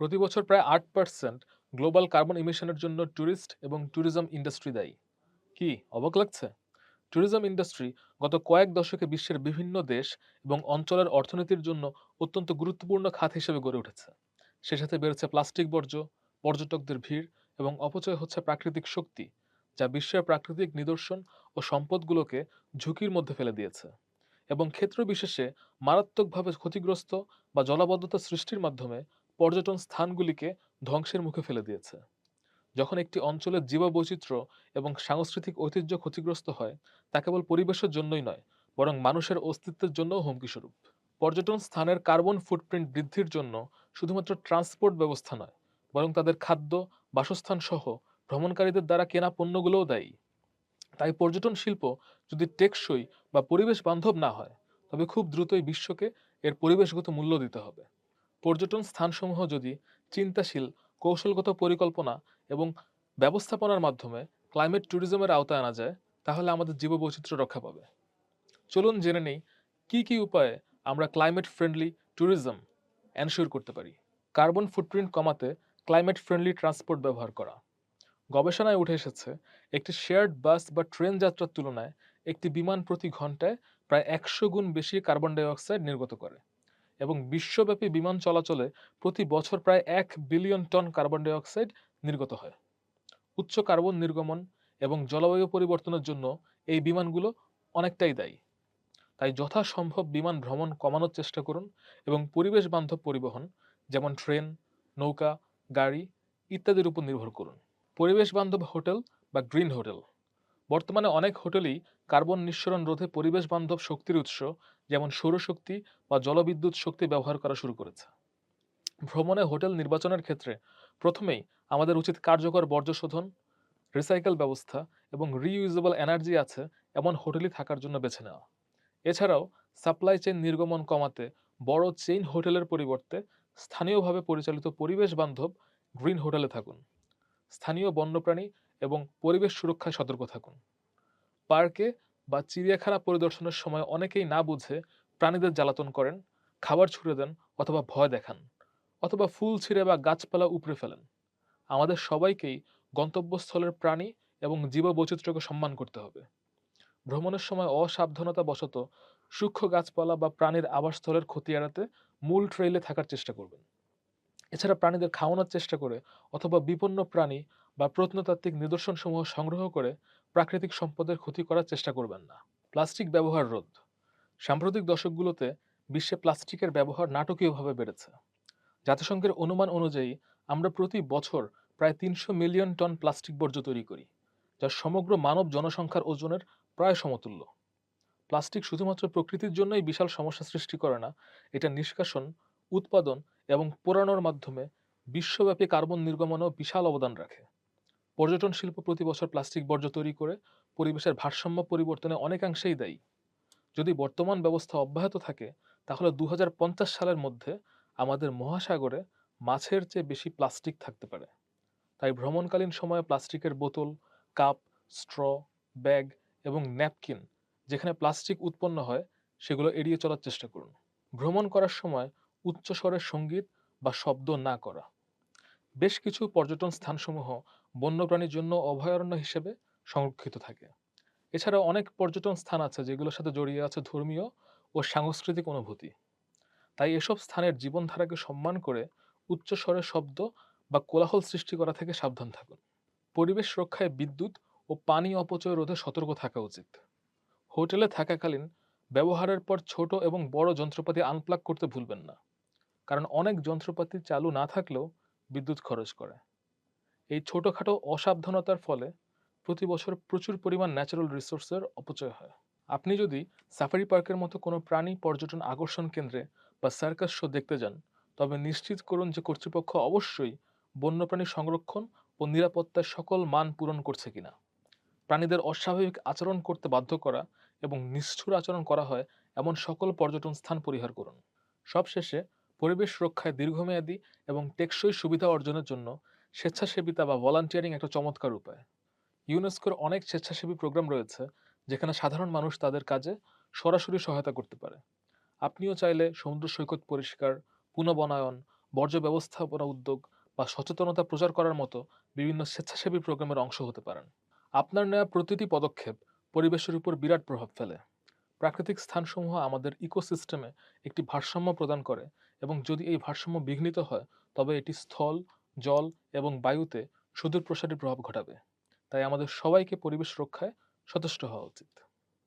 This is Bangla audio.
প্রতি বছর প্রায় আট পার্সেন্ট গ্লোবাল কার্বন ইমিশনের জন্য ট্যুরিস্ট এবং ট্যুরিজম ইন্ডাস্ট্রি দায়ী। কি, অবাক লাগছে? ট্যুরিজম ইন্ডাস্ট্রি গত কয়েক দশকে বিশ্বের বিভিন্ন দেশ এবং অঞ্চলের অর্থনীতির জন্য অত্যন্ত গুরুত্বপূর্ণ খাত হিসেবে গড়ে উঠেছে। সে সাথে বেড়েছে প্লাস্টিক বর্জ্য, পর্যটকদের ভিড় এবং অপচয় হচ্ছে প্রাকৃতিক শক্তি, যা বিশ্বের প্রাকৃতিক নিদর্শন ও সম্পদগুলোকে ঝুঁকির মধ্যে ফেলে দিয়েছে এবং ক্ষেত্র বিশেষে মারাত্মকভাবে ক্ষতিগ্রস্ত বা জলাবদ্ধতা সৃষ্টির মাধ্যমে পর্যটন স্থানগুলিকে ধ্বংসের মুখে ফেলে দিয়েছে। যখন একটি অঞ্চলের জীববৈচিত্র্য এবং সাংস্কৃতিক ঐতিহ্য ক্ষতিগ্রস্ত হয়, তা কেবল পরিবেশের জন্যই নয়, বরং মানুষের অস্তিত্বের জন্যও হুমকিস্বরূপ। পর্যটন স্থানের কার্বন ফুটপ্রিন্ট বৃদ্ধির জন্য শুধুমাত্র ট্রান্সপোর্ট ব্যবস্থা নয়, বরং তাদের খাদ্য বাসস্থান সহ ভ্রমণকারীদের দ্বারা কেনা পণ্যগুলোও দায়ী। তাই পর্যটন শিল্প যদি টেকসই বা পরিবেশ বান্ধব না হয়, তবে খুব দ্রুতই বিশ্বকে এর পরিবেশগত মূল্য দিতে হবে। পর্যটন স্থানসমূহ যদি চিন্তাশীল, কৌশলগত পরিকল্পনা এবং ব্যবস্থাপনার মাধ্যমে ক্লাইমেট ট্যুরিজমের আওতায় আনা যায়, তাহলে আমাদের জীববৈচিত্র্য রক্ষা পাবে। চলুন জেনে নেই, কি কি উপায়ে আমরা ক্লাইমেট ফ্রেন্ডলি ট্যুরিজম এনশিওর করতে পারি? কার্বন ফুটপ্রিন্ট কমাতে ক্লাইমেট ফ্রেন্ডলি ট্রান্সপোর্ট ব্যবহার করা। গবেষণায় উঠে এসেছে, একটি শেয়ার্ড বাস বা ট্রেন যাত্রার তুলনায় একটি বিমান প্রতি ঘন্টায় প্রায় একশো গুণ বেশি কার্বন ডাই অক্সাইড নির্গত করে। এবং বিশ্বব্যাপী বিমান চলাচলে প্রতি বছর প্রায় এক বিলিয়ন টন কার্বন ডাইঅক্সাইড নির্গত হয়। উচ্চ কার্বন নির্গমন এবং জলবায়ু পরিবর্তনের জন্য এই বিমানগুলো অনেকটাই দায়ী। তাই যথাসম্ভব বিমান ভ্রমণ কমানোর চেষ্টা করুন এবং পরিবেশ বান্ধব পরিবহন যেমন ট্রেন, নৌকা, গাড়ি ইত্যাদির উপর নির্ভর করুন। পরিবেশ বান্ধব হোটেল বা গ্রিন হোটেল বর্তমানে অনেক হোটেলই কার্বন নিঃসরণ রোধে পরিবেশ বান্ধব শক্তির উৎস, যেমন সৌরশক্তি বা জলবিদ্যুৎ শক্তি ব্যবহার করা শুরু করেছে। ভ্রমণে হোটেল নির্বাচনের ক্ষেত্রে প্রথমেই আমাদের উচিত কার্যকর বর্জ্য শোধন, রিসাইকেল ব্যবস্থা এবং রিইউজেবল এনার্জি আছে এমন হোটেলই থাকার জন্য বেছে নেওয়া। এছাড়াও সাপ্লাই চেইন নির্গমন কমাতে বড় চেইন হোটেলের পরিবর্তে স্থানীয়ভাবে পরিচালিত পরিবেশ বান্ধব গ্রিন হোটেলে থাকুন। স্থানীয় বন্যপ্রাণী এবং পরিবেশ সুরক্ষায় সতর্ক থাকুন। পার্কে বা চিড়িয়াখানা পরিদর্শনের সময় অনেকেই না বুঝে প্রাণীদের জ্বালাতন করেন, খাবার ছুড়ে দেন অথবা ভয় দেখান অথবা ফুল ছিঁড়ে বা গাছপালা উপড়ে ফেলেন। আমাদের সবাইকেই গন্তব্যস্থলের প্রাণী এবং জীববৈচিত্র্যকে সম্মান করতে হবে। ভ্রমণের সময় অসাবধানতা বশত সূক্ষ্ম গাছপালা বা প্রাণীর আবাসস্থলের ক্ষতি এড়াতে মূল ট্রেইলে থাকার চেষ্টা করবেন। এছাড়া প্রাণীদের খাওয়ানোর চেষ্টা করে অথবা বিপন্ন প্রাণী বা প্রত্নতাত্ত্বিক নিদর্শনসমূহ সংগ্রহ করে প্রাকৃতিক সম্পদের ক্ষতি করার চেষ্টা করবেন না। প্লাস্টিক ব্যবহার রোধ। সাম্প্রতিক দশকগুলোতে বিশ্বে প্লাস্টিকের ব্যবহার নাটকীয়ভাবে বেড়েছে। জাতিসংঘের অনুমান অনুযায়ী আমরা প্রতি বছর প্রায় তিনশো মিলিয়ন টন প্লাস্টিক বর্জ্য তৈরি করি, যা সমগ্র মানব জনসংখ্যার ওজনের প্রায় সমতুল্য। প্লাস্টিক শুধুমাত্র প্রকৃতির জন্যই বিশাল সমস্যা সৃষ্টি করে না, এটা নিষ্কাশন, উৎপাদন এবং পোড়ানোর মাধ্যমে বিশ্বব্যাপী কার্বন নির্গমনেও বিশাল অবদান রাখে। পর্যটন শিল্প প্রতি বছর প্লাস্টিক বর্জ্য তৈরি করে পরিবেশের ভারসাম্য পরিবর্তনে অনেকাংশেই দায়ী। যদি বর্তমান ব্যবস্থা অব্যাহত থাকে, তাহলে দু হাজার পঞ্চাশ সালের মধ্যে আমাদের মহাসাগরে মাছের চেয়ে বেশি প্লাস্টিক থাকতে পারে। তাই ভ্রমণকালীন সময়ে প্লাস্টিকের বোতল, কাপ, স্ট্র, ব্যাগ এবং ন্যাপকিন যেখানে প্লাস্টিক উৎপন্ন হয়, সেগুলো এড়িয়ে চলার চেষ্টা করুন। ভ্রমণ করার সময় উচ্চস্বরের সংগীত বা শব্দ না করা। বেশ কিছু পর্যটন স্থানসমূহ বন্যপ্রাণীর জন্য অভয়ারণ্য হিসেবে সংরক্ষিত থাকে। এছাড়াও অনেক পর্যটন স্থান আছে যেগুলোর সাথে জড়িয়ে আছে ধর্মীয় ও সাংস্কৃতিক অনুভূতি। তাই এসব স্থানের জীবনধারাকে সম্মান করে উচ্চস্বরের শব্দ বা কোলাহল সৃষ্টি করা থেকে সাবধান থাকুন। পরিবেশ রক্ষায় বিদ্যুৎ ও পানি অপচয় রোধে সতর্ক থাকা উচিত। হোটেলে থাকাকালীন ব্যবহারের পর ছোট এবং বড় যন্ত্রপাতি আনপ্লাগ করতে ভুলবেন না। কারণ অনেক যন্ত্রপাতি চালু না থাকলেও বিদ্যুৎ খরচ করে। এই ছোটোখাটো অসাবধানতার ফলে প্রতি বছর প্রচুর পরিমাণ ন্যাচারাল রিসোর্সের অপচয় হয়। আপনি যদি সাফারি পার্কের মতো কোনো প্রাণী পর্যটন আকর্ষণ কেন্দ্রে বা সার্কাস শো দেখতে যান, তবে নিশ্চিত করুন যে কর্তৃপক্ষ অবশ্যই বন্যপ্রাণী সংরক্ষণ ও নিরাপত্তার সকল মান পূরণ করছে কিনা। প্রাণীদের অস্বাভাবিক আচরণ করতে বাধ্য করা এবং নিষ্ঠুর আচরণ করা হয় এমন সকল পর্যটন স্থান পরিহার করুন। সবশেষে পরিবেশ রক্ষায় দীর্ঘমেয়াদী এবং টেকসই সুবিধা অর্জনের জন্য স্বেচ্ছাসেবিতা বা ভলান্টিয়ারিং একটা চমৎকার উপায়। ইউনেস্কোর অনেক স্বেচ্ছাসেবী প্রোগ্রাম রয়েছে, যেখানে সাধারণ মানুষ তাদের কাজে সরাসরি সহায়তা করতে পারে। আপনিও চাইলে সমুদ্র সৈকত পরিষ্কার পুনর্বনায়ন বর্জ্য ব্যবস্থাপনা উদ্যোগ বা সচেতনতা প্রচার করার মতো বিভিন্ন স্বেচ্ছাসেবী প্রোগ্রামের অংশ হতে পারেন। আপনার নেওয়া প্রতিটি পদক্ষেপ পরিবেশের উপর বিরাট প্রভাব ফেলে। প্রাকৃতিক স্থানসমূহ আমাদের ইকোসিস্টেমে একটি ভারসাম্য প্রদান করে এবং যদি এই ভারসাম্য বিঘ্নিত হয়, তবে এটি স্থল জল এবং বায়ুতে সুদূর প্রসারী প্রভাব ঘটাবে। তাই আমাদের সবাইকে পরিবেশ রক্ষায় সচেষ্ট হওয়া উচিত।